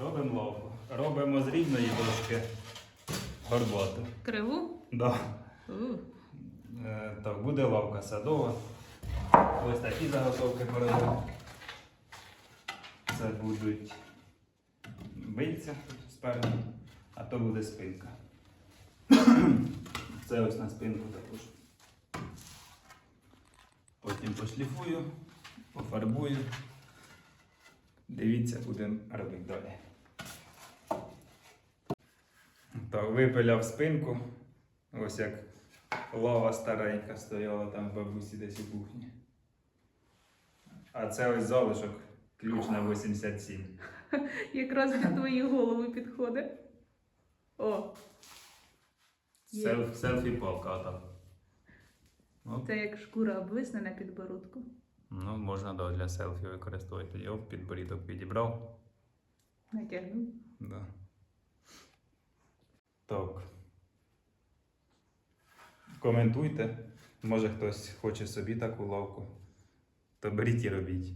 Робимо лавку. Робимо з рівної дошки горбату. Криву? Да. Е, Так, буде лавка садова. Ось такі заготовки поробимо. Це будуть бильця спереду, а то буде спинка. Це ось на спинку також. Потім пошліфую, пофарбую. Дивіться, будемо робити далі. Так, випиляв спинку. Ось як лава старенька стояла там в бабусі десь у кухні. А це ось залишок, ключ на 87. Якраз під твої голови підходить. О, Селф, селфі палка там. Це як шкура обвисне на підбородку. Ну, можна да, для селфі використовувати. Я підборідок підібрав. Натягнув. Да. Так. Коментуйте. Може хтось хоче собі таку лавку. То беріть і робіть.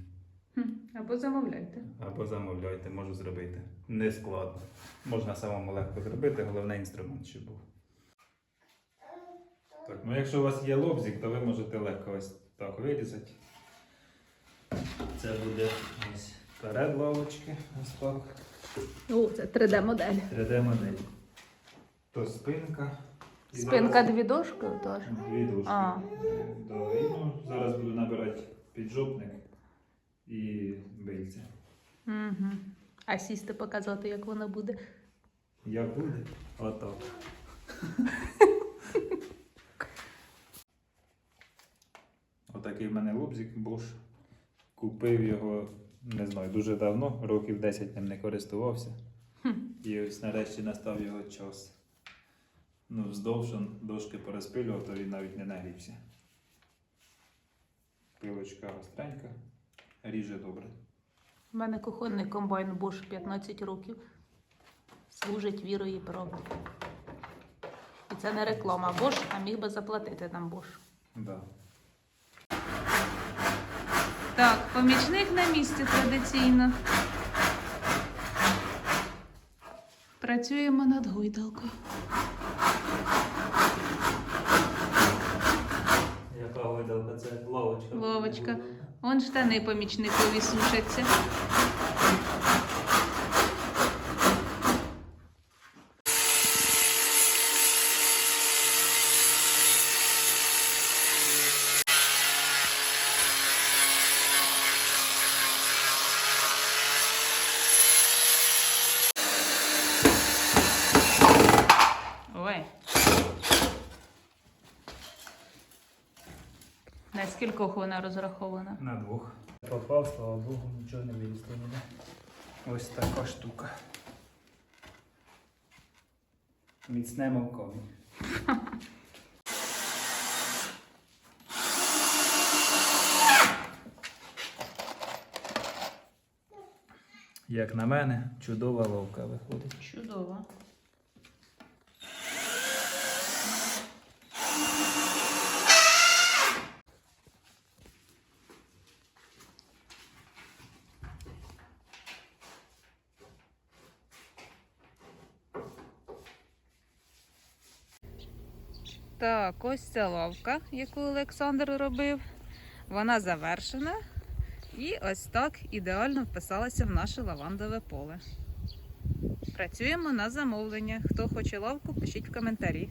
Або замовляйте. Або замовляйте, можу зробити. Не складно. Можна самому легко зробити, головне інструмент, щоб був. Так, ну якщо у вас є лобзик, то ви можете легко ось так вирізати. Це буде ось перед лавочки, ось так. О, це 3D-модель. 3D модель. То спинка. І Спинка зараз дві дошки теж. Дві дужки. А. Да, і, ну, зараз буду набирати піджопник і бильця. Угу. А сісти показати, як воно буде. Як буде? Отак. Отакий в мене лобзик Bosch. Купив його, не знаю, дуже давно, років 10 ним не користувався. Хм. І ось нарешті настав його час. Ну, вздовж он дошки порозпилював, то він навіть не нагрівся. Пилочка гостренька, ріже добре. У мене кухонний комбайн Bosch 15 років. Служить вірою і правдою. І це не реклама Bosch, а міг би заплатити нам Bosch. Да. Так, помічник на місці традиційно. Працюємо над гойдалкою. Яка гойдалка? Це ловочка. Ловочка. Вон штани помічникові сушаться. На скількох вона розрахована? На двох. Попав, слава Богу, нічого не вилізло ніде. Ось така штука. Міцне мов. Як на мене, чудова ловка виходить. Чудово. Так, ось ця лавка, яку Олександр робив. Вона завершена. І ось так ідеально вписалася в наше лавандове поле. Працюємо на замовлення. Хто хоче лавку, пишіть в коментарі.